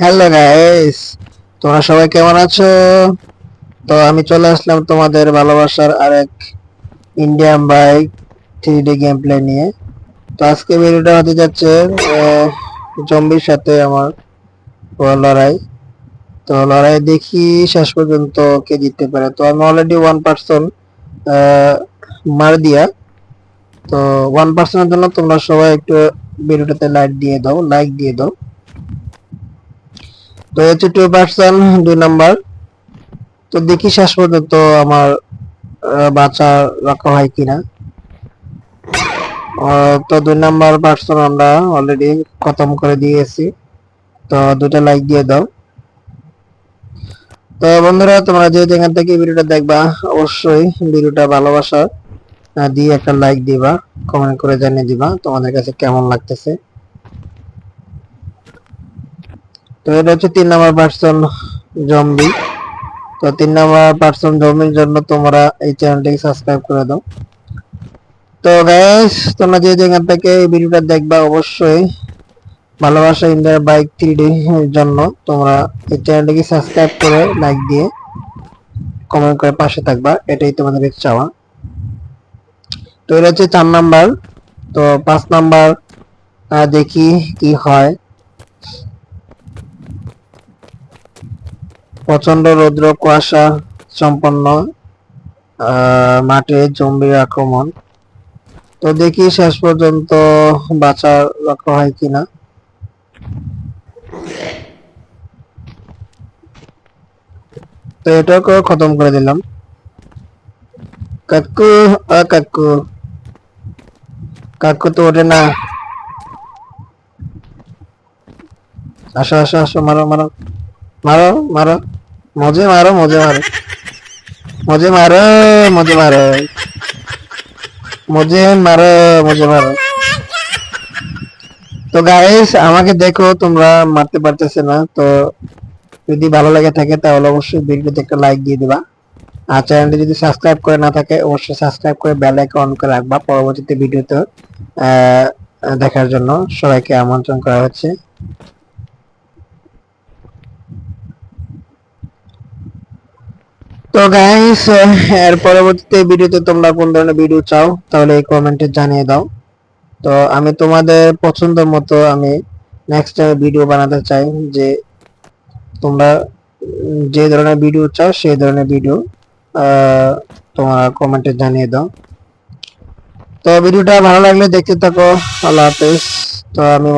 Hello guys তোমরা সবাই কেমন আছো? তো আমি চলে আসলাম তোমাদের ভালোবাসার আরেক Indian bike three D game play নিয়ে। তো আজকে ভিডিওটা হতে যাচ্ছে জম্বির সাথে আমার লড়াই। তো লড়াই দেখি শেষ পর্যন্ত কে জিততে পারে। তো আমি অলরেডি ওয়ান পার্সন মার দিয়া তো ওয়ান পার্সনের জন্য তোমরা সবাই একটু ভিডিওটাতে লাইক দিয়ে দাও লাইক দিয়ে দাও। তো হচ্ছে টু পার্সন, দুই নাম্বার। তো দেখি শেষ পর্যন্ত আমার বাচ্চা রক্ষা হয় কিনা। তো দুই নাম্বার পার্সন আমরা অলরেডি খতম করে দিয়েছি। তো দুটো লাইক দিয়ে দাও। তো বন্ধুরা, তোমরা যে যেখান থেকে ভিডিওটা দেখবা, অবশ্যই ভিডিওটা ভালোবাসা দিয়ে একটা লাইক দিবা কমেন্ট করে জানিয়ে দিবা তোমাদের কাছে কেমন লাগতেছে। তো এটা হচ্ছে তিন নাম্বার পার্সন জম্বি তো তিন নাম্বার পার্সন জম্বির জন্য তোমরা এই চ্যানেলটাকে সাবস্ক্রাইব করে দাও। তো গাইস তোমরা যে যেখান থেকে এই ভিডিওটা দেখবা অবশ্যই ভালোবাসা ইন্ডিয়ার বাইক থ্রি ডি জন্য তোমরা এই চ্যানেলটাকে সাবস্ক্রাইব করে লাইক দিয়ে কমেন্ট করে পাশে থাকবা, এটাই তোমাদের চাওয়া। তো এটা হচ্ছে চার নাম্বার। তো পাঁচ নাম্বার দেখি কি হয়। প্রচণ্ড রৌদ্র, কুয়াশা সম্পন্ন মাঠে জম্বির আক্রমণ। তো দেখি শেষ পর্যন্ত বাঁচার রক্ষা হয় কিনা। তো এটাকে খতম করে দিলাম। কাকু আ কাকু। কাকু তো ওঠে না। আসো আসো আসো, মারো মারো। মারো মারো। মজে মারো মজে মারো। মজে মারো মজে মারো। মজে মারো মজে মারো। তো গাইস আমাকে দেখো, তোমরা মারতে পারতেছে না, তো যদি ভালো লাগে থাকে, তাহলে অবশ্যই ভিডিওতে একটা লাইক দিয়ে দিবা। আর চ্যানেলটি যদি সাবস্ক্রাইব করে না থাকে, অবশ্যই সাবস্ক্রাইব করে বেল আইকন করে রাখবা পরবর্তীতে ভিডিওতে দেখার জন্য সবাইকে আমন্ত্রণ করা হচ্ছে। তো গাইস এর পরবর্তীতে ভিডিওতে তোমরা কোন ধরনের ভিডিও চাও, তাহলে এই কমেন্টে জানিয়ে দাও। তো আমি তোমাদের পছন্দ মতো আমি নেক্সট টাইম ভিডিও বানাতে চাই, যে তোমরা যে ধরনের ভিডিও চাও, সেই ধরনের ভিডিও তোমরা কমেন্টে জানিয়ে দাও। তো ভিডিওটা ভালো লাগলে দেখতে থাকো। আল্লাহ হাফেজ। তো আমি